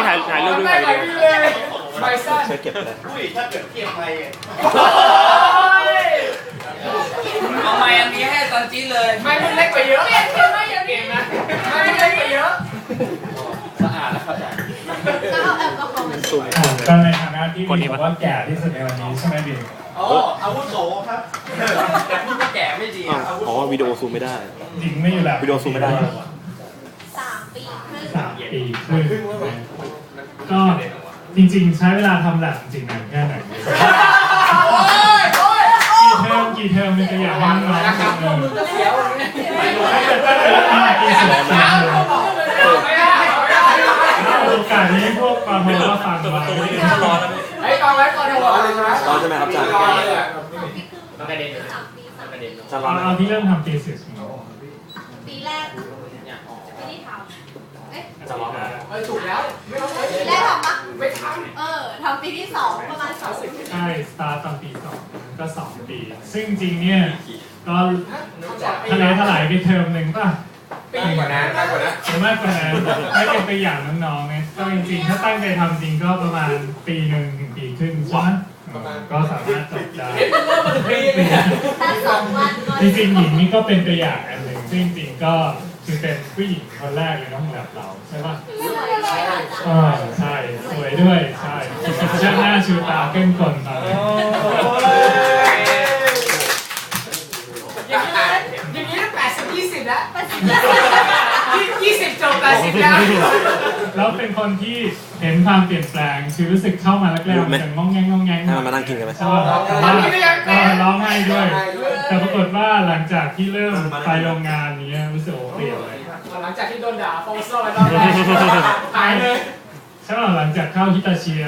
นี่ถ่ายถ่ายรูปด้วยถ่ายวิดีโอใบสั้นเชิญเก็บเลยอุ้ยถ้าเกิดเทียบไปอะเอาไม้อันนี้ให้ตอนจีเลยไม่มันเล็กกว่าเยอะเปลี่ยนเปลี่ยนไม่ยังเก่งนะไม่มันเล็กกว่าเยอะสะอาดแล้วครับอาจาย์ก็เอาแอลกอฮอล์มาซูมก็ในฐานะที่มีบอกว่าแก่ที่สุดในวันนี้ใช่ไหมบิวอ๋ออาวุโสครับแต่พูดว่าแก่ไม่ดีอ๋อวิดีโอซูมไม่ได้ จริงไม่อยู่แล้ววิดีโอซูมไม่ได้สามปีครึ่งสามปีครึ่ง ก็จริงๆ ใช้เวลาทำแลบจริงๆนานแค่ไหนโอ้ยโอ้ยกี่เทอมกี่เทอมมันจะอยากให้น้องๆเออเสียวเลยถ้าเกิดถ้าเกิดว่ามีปีสุดท้ายไม่ได้ไม่ได้โอกาสนี้พวกปาโมก็ฟังมา ร้อนแล้วไอ้กองไว้ก่อนเดี๋ยวเลยใช่ไหมร้อนใช่ไหมครับอาจารย์รอเลยอะมันกระเด็นสามปีสามปีอาจารย์ร้อนไหมเอาที่เริ่มทำ thesis ปีแรกไม่ได้ทำ เอ๊ะอาจารย์ร้อนไหมเออถูกแล้วไม่ต้องปีแรกทำปะไม่ทเออทำปีที่สองประมาณสองปีใช่สตาร์ตอนปีสองก็สองปี ซึ่งจริงๆเนี่ยก็ทะเลถลายไปเทอมหนึ่งป่ะำปีกว่านั้นมากกว่านั้นหรือมากกว่านั้นไม่เป็นตัวอย่างน้องๆนะก็จริงๆ ถ้าตั้งใจทำจริงก็ประมาณปีหนึ่งถึงปีครึ่งใช่ไหมก็สามารถจบได้ถ้าสองวันก็จริงๆหญิงนี่ก็เป็นตัวอย่างอันหนึ่งซึ่งจริงๆก็ คือเป็นผู้หญิงคนแรกเลยนะแบบเราใช่ปะสวยเลยอะอ่าใช่สวยด้วยใช่เชื่อหน้าชูตาเก้นกลตอนนี้อย่างนี้อย่างนี้แปดสิบยี่สิบแล้วประสิทยี่สิบ จบแปดสิบแล้วแล้วเป็นคนที่เห็นความเปลี่ยนแปลง คือรู้สึกเข้ามาแรกๆมันจะงองแงงงองแงงให้มันมานั่งกินกันไหมใช่ปะแต่ว่าก็ร้องไห้ด้วย แต่ปรากฏว่าหลังจากที่เริ่มไปโรงงานเนี้ยรู้สึกโอ้เปลี่ยนเลยหลังจากที่โดนด่าโฟโซ่ไปรอบแรกหายเลย ใช่ป่ะหลังจากเข้าฮิตาเชีย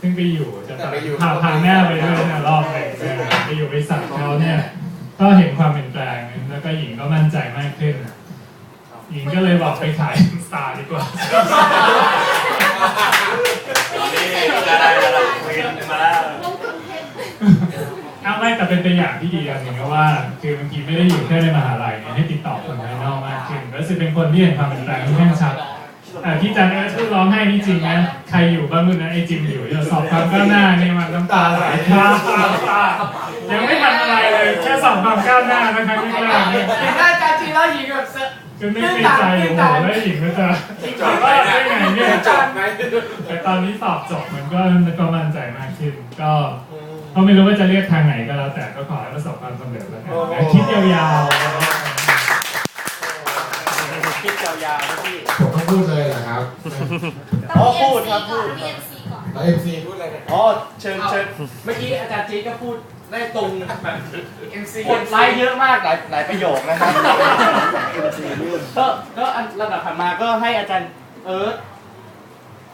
ซึ่งไปอยู่จะพาพาแม่ไปด้วยเนี่ยรอบหนึ่งเนี่ยไปอยู่บริษัทเขาเนี่ย ก็เห็นความเปลี่ยนแปลง แล้วก็หญิงก็มั่นใจมากขึ้น หญิงก็เลยบอกไปขายสตาร์ดีกว่าลงทุนเพชรอ้าวไม่แต่เป็นตัวอย่างที่ดีอย่างหนึ่งก็ว่า คือบางทีไม่ได้อยู่แค่ในมหาลัยเนี่ยให้ติดต่อคนภายนอกมากขึ้นแล้วรู้สึกเป็นคนที่เห็นความเปลี่ยนแปลงที่แน่ชัดอ่าที่จันเอิร์ธพูดร้องไห้นี่จริงนะใครอยู่บ้างมึงนะไอจิมอยู่เดี๋ยวสอบความก้าวหน้านี่มันน้ำตาไหลตาตายังไม่ทันอะไรเลยแค่สอบความก้าวหน้านะครับที่แรกเนี่ย เห็นหน้าจาจีแล้วยิงแบบเซก็ นึกในใจโอ้โหแล้วหญิงก็จะจะรอดได้ไงเนี่ยจบไหมแต่ตอนนี้สอบจบมันก็ก็มั่นใจมากขึ้น ก็ก็ไม่รู้ว่าจะเรียกทางไหนก็แล้วแต่ก็ขอให้ประสบความสำเร็จแล้วกันนะคิดยาวๆคิดยาวๆนะพี่ผมต้องพูดเลยเหรอครับต้องเรียนซีก่อนเรียนซีก่อนแล้วเอ็มซีพูดอะไรเนี่ยอ๋อเชิญเชิญเมื่อกี้อาจารย์จีดก็พูด ได้ตรงแบบเอ็มซีกดไลค์เยอะมากหลายหลายประโยคนะครับก็ก็อันระดับผ่านมาก็ให้อาจารย์เอิร์ธ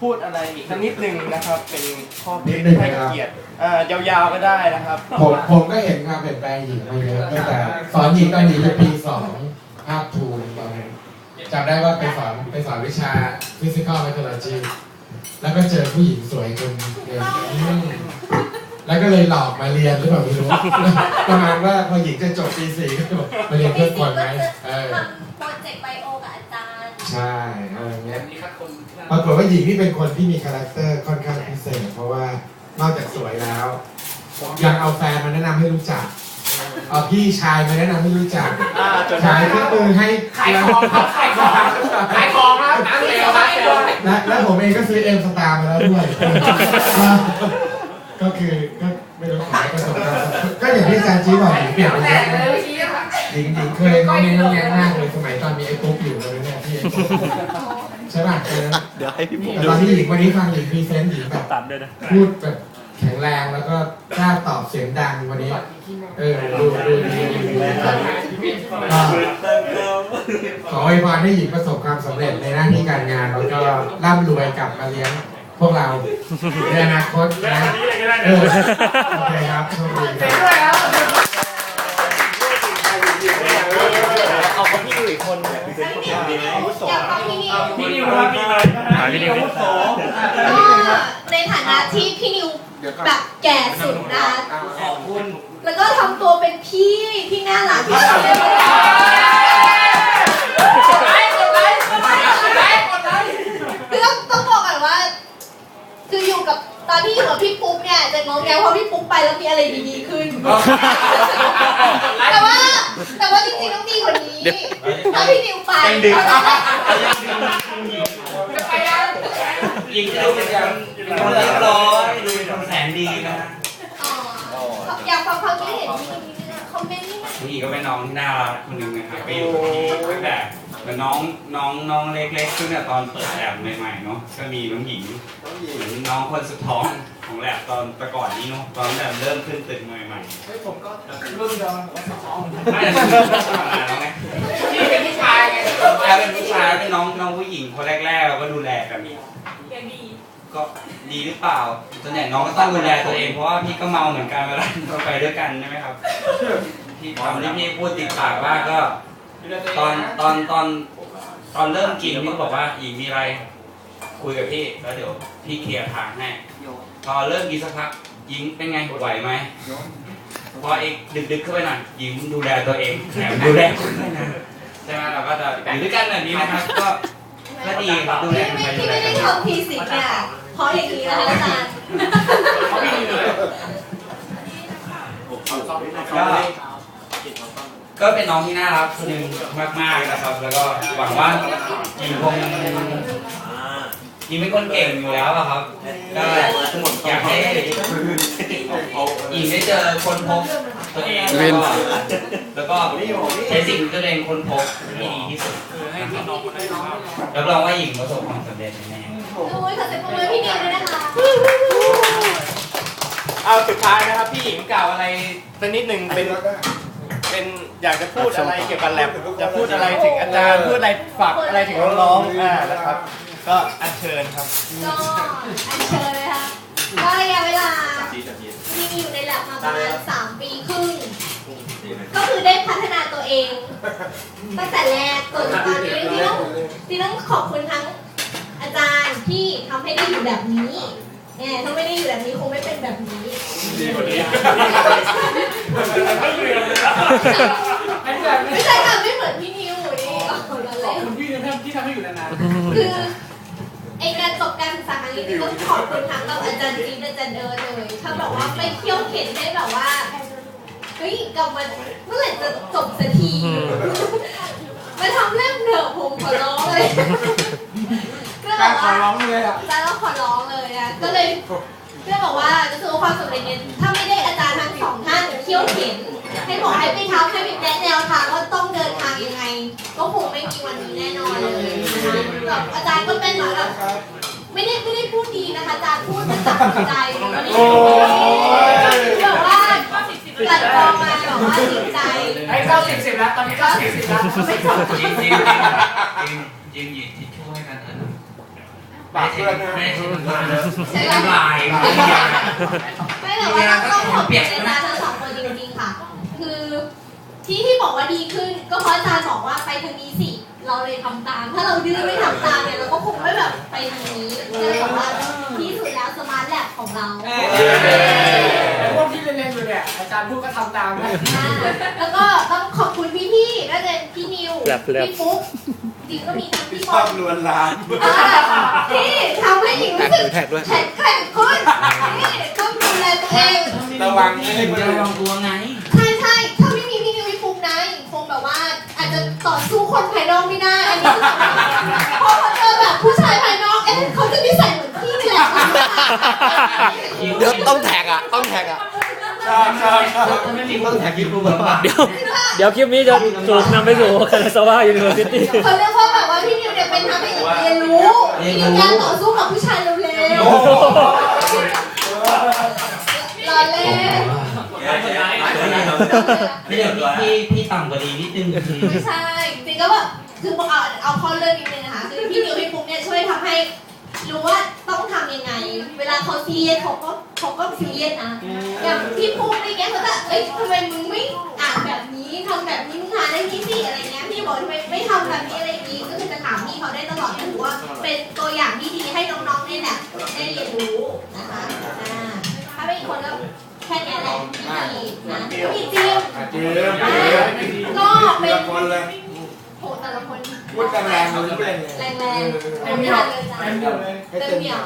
พูดอะไรอีกสักนิดนึงนะครับ เป็นข้อคิดให้เกียรติอ่ายาวๆก็ได้นะครับ ผมผมก็เห็นความเปลี่ยนแปลงหญิงมาเยอะตั้งแต่สอนหญิงตอนหญิงอยู่ปีสองภาคทูนตอนนั้นจำได้ว่าไปสอนไปสอนวิชา physical methodology แล้วก็เจอผู้หญิงสวยคนหนึงเรียนอืม แล้วก็เลยหลอกมาเรียนหรือเปล่าไม่รู้ ประมาณว่าพอหญิงจะจบปีสี่ก็บอกมาเรียนเพื่อนคนไหมเออทำโปรเจกต์ไบโอกับอาจารย์ใช่อะไรเงี้ยนี่ครับคนที่นั่นปรากฏว่าหญิงนี่เป็นคนที่มีคาแรคเตอร์ค่อนข้างพิเศษเพราะว่านอกจากสวยแล้ว ยังเอาแฟนมาแนะนำให้รู้จักเอาพี่ชายมาแนะนำให้รู้จักอ่าจนขายเครื่องมือให้ขายของครับขายของขายของครับน้ำเซลน้ำเซลและและผมเองก็ซื้อเอ็มสตาร์มาแล้วด้วย ก็คือก็ไม่รู้ขายประสบการณ์ก็อย่างที่อาจารย์ชี้บอกหญิงเปลี่ยนไปแตเยกอะเลยอะยชี้ครับหญิงหญิงเคยงองแงงงองแงงมากเลยสมัยตอนมีไอ้ปุ๊กอยู่เลยเนี่ยที่ไอ้ปุ๊กใช่ป่ะตอนนั้นเดี๋ยวให้พี่ผมแต่ดูตอนที่หญิงวันนี้ฟังหญิงพรีเซนต์หญิงแบบตามด้วยนะ พูดแบบแข็งแรงแล้วก็กล้าตอบเสียงดังวันนี้ เออดูดูดีดีดีก็ขออวยพรให้หญิงประสบความสำเร็จในหน้าที่การงาน แล้วก็ร่ำรวยกลับมาเลี้ยง พวกเราในอนาคตนะเออโอเคครับโชคดีคเจ๋รังบด้วยครับ เอาคนที่ดูอีกคนเนี่ยอยากฟังพี่นิวพี่นิวครับพี่นิวหาพี่นิวอาวุโสก็ในฐานะที่พี่นิวแบบแก่สุดนะ ขอบคุณ แล้วก็ทำตัวเป็นพี่ที่น่ารักที่สุดเลย กดไลค์กดไลค์กดไลค์กดไลค์ คือต้องต้องบอกก่อนว่า คืออยู่กับตอนที่อยู่กับพี่ปุ๊กเนี่ยจะงงแงเพราะพี่ปุ๊กไปแล้วมีอะไรดีๆขึ้น แต่ว่าแต่ว่าจริงๆต้องดีกว่านี้ถ้าพี่นิวไปยังดึงจะไปยังยิงดูเป็นคนเป็นคนเรียบร้อยดูเป็นคนแสนดีนะอ๋ออยากฟังความคิดเห็นพี่นิวนิดนึงอะคอมเมนต์นี่นะผู้หญิงก็เป็นน้องที่น่ารักคนหนึ่งนะครับไปอยู่ที่ตั้งแต่ เป็นน้องน้องน้องเล็กๆขึ้นแต่ตอนเปิดแลบใหม่ๆเนาะก็มีน้องหญิงเหมือนน้องคนสุดท้องของแลบตอนแต่ก่อนนี้เนาะตอนแบบเริ่มขึ้นตึกใหม่ๆเฮ้ยผมก็รุ่นเดียวกันผมก็สองไม่ได้เป็นผู้ชายแล้วไงพี่เป็นผู้ชายไงแค่เป็นผู้ชายเป็นน้องน้องผู้หญิงคนแรกๆเราก็ดูแลกันก็ดีหรือเปล่าส่วนใหญ่น้องก็ต้องดูแลตัวเองเพราะว่าพี่ก็เมาเหมือนกันเวลาเราไปด้วยกันใช่ไหมครับที่คำที่พี่พูดติดปากว่าก็ ตอนตอนตอนตอนเริ่มกินพี่ก็บอกว่าอีกมีอะไร คุยกับพี่แล้วเดี๋ยวพี่เคลียร์ทางให้พอเริ่มกินสักพักยิงเป็นไงไหวไหมพออีกดึกๆเข้าไปหน่อยยิงดูแลตัวเองแถมดูแลคนด้วยนะใช่ไหมเราก็จะอยู่ด้วยกันแบบนี้นะครับ ก็ก็ดีครับดูแลที่กันไปไม่ที่ด้วยไม่กัได้นทำทีสิทธิ์เนี่ยเพราะอย่างนี้นะคะอาจารย์ก็ ก็เป็นน้องที่น่ารักคนหนึ่งมากๆนะครับ แล้วก็หวังว่ายิงคงยิงเป็นคนเก่งอยู่แล้วอะครับก็อยากให้ยิงได้เจอคนพบตัวเองแล้วก็แล้วก็ใช้สิ่งที่ตัวเองคนพบที่ดีที่สุดนะครับรับรองว่าหญิงประสบความสำเร็จแน่ๆโอ้ยขอเสียงปรบมือให้พี่นิวด้วยนะคะเอาสุดท้ายนะครับพี่หญิงกล่าวอะไรสักนิดหนึ่งเป็น เป็นอยากจะพูดอะไรเกี่ยวกับแลบจะพูดอะไรถึงอาจารย์พูดอะไรฝากอะไรถึงน้องๆอ่านะครับ ก็อัญเชิญครับก็อันเชิญเลยค่ะก็ระยะเวลาที่อยู่ในแลบมาประมาณสามปีครึ่ง ก็คือได้พัฒนาตัวเอง ตั้งแต่แรกจนตอนนี้ที่ต้องที่ต้องขอบคุณทั้งอาจารย์ที่ทำให้ได้อยู่แบบนี้ เนี่ยถ้าไม่ได้อยู่แบบนี้คงไม่เป็นแบบนี้ไอ้แบบนี้ไม่ใช่ค่ะไม่เหมือนพี่นิวนี่เอาคนละขเลอบยคุณพี่นะที่ทำให้อยู่นานคือไอการจบการศึกษาครั้งนี้ต้องขอบคุณทั้งแบบอาจารย์จีนอาจารย์เอิร์ธเลยถ้าแบบว่าไม่เที่ยวเข็นให้แบบว่าเฮ้ยกลับมาเมื่อไหร่จะจบสักทีมาทำเล่มเถอะผมขอร้องเลย ก็ๆแบการบขอว่าร้องเลยอะอาจารย์ก็ขอร้องเลยนะก็เลยเพื่อบอกว่าจะประสบความสำเร็จเนี่ยถ้าไม่ได้อาจารย์ทั้งสองท่านเที่ยวเข็นให้บอกให้ไปทำให้ไปแนะแนวทางว่าต้องเดินทางยังไง ก็คงไม่มีวันนี้แน่นอนเลยนะคะแบบอาจารย์ก็เป็นเหมือนแบบไม่ได้ไม่ได้พูดดีนะคะอาจารย์พูดมาจากใจไม่ได้พูดแบบว่าจัดกองมาแบบว่าจริงใจ ไอ้เก้าสิบสิบแล้วตอนนี้เก้าสิบสิบแล้วไม่จบจริงจริงจริงจริงจริงหยิบทิชชู่ให้กันเถอะนะ ปากเพื่อนนะไม่ใช่น้ำลายใช้น้ำลายไม่แต่ว่าต้องขอบคุณอาจารย์ทั้งสองคนจริงๆค่ะ คือที่ที่บอกว่าดีขึ้น ก็เพราะอาจารย์บอกว่าไปทางนี้สิ เราเลยทำตาม ถ้าเราดื้อไม่ทำตามเนี่ยเราก็คงไม่แบบไปทางนี้ก็เลยบอกว่าที่สุดแล้วสมาร์ทแลบของเราแต่พวกที่เล่นๆอยู่เนี่ยอาจารย์พูดก็ทำตามนะแล้วก็ต้องขอบคุณพี่ๆน่าจะพี่นิวพี่ฟุ๊ก ริงก็มีทั้งพี่ชบออบลลวนลามที่ทำให้หญิงรู้สึกแท็กด้วย แข็งแกร่งขึ้นนี่ต้องดูแลตัวเอง ระวังไม่ให้คนจะอื่นลองตัวไง ใช่ใช่ถ้าไม่มีพี่นิวพี่ฟุ๊กนะหญิงคงแบบว่า อาจจะต่อสู้คนภายนอกไม่ได้อันนี้คือพอเจอแบบผู้ชายภายนอกเอ๊ะเขาจะนิสัยเหมือนพี่นี่แหละ เดี๋ยวต้องแท็กอะ ต้องแท็กอะ ชอบชอบชอบถ้าไม่มีต้องแท็กยูทูบแบบว่าเดี๋ยวเดี๋ยวคลิปนี้จะถูกนำไปสู่คานาซาวะยูนิเวอร์ซิตี้เขาเรียกว่าแบบว่าพี่นิวเนี่ยเป็นทำให้หญิงเรียนรู้วิธีการต่อสู้กับผู้ชายเร็วๆรอเล่นไม่เดี๋ยวพี่พี่พี่ต่ำกว่าดีนิดนึงไม่ใช่จริงก็แบบคือเอาเอาข้อเรื่องนิดนึงนะคะคือพี่นิวพี่ปุ๊กเนี่ยช่วยทำให้รู้ว่าต้องทำยังไง เวลาเขาซีเรียสเขาก็ เขาก็ซีเรียสนะอย่างพี่ปุ๊กอะไรเงี้ยเขาจะเอ้ยทำไมมึงไม่อ่านแบบนี้ทำแบบนี้มึงหาได้นี้สิอะไรเงี้ยพี่บอกทำไมไม่ทำแบบนี้อะไรอย่างนี้ก็คือจะถามพี่เขาได้ตลอดก็ถือว่า เป็นตัวอย่างที่ดีให้น้องๆเนี่ยแหละได้เรียนรู้นะคะอ่าถ้าไม่อีกคนก็แค่เนี้ยแหละที่ดีนะพี่จริงเจอเจอก็เป็นคนเลยโหแต่ละคนพูดกันแรงเลยเพื่อนแรงๆเต็มเหนียวเต็มเหนียวเลยเต็มเหนียว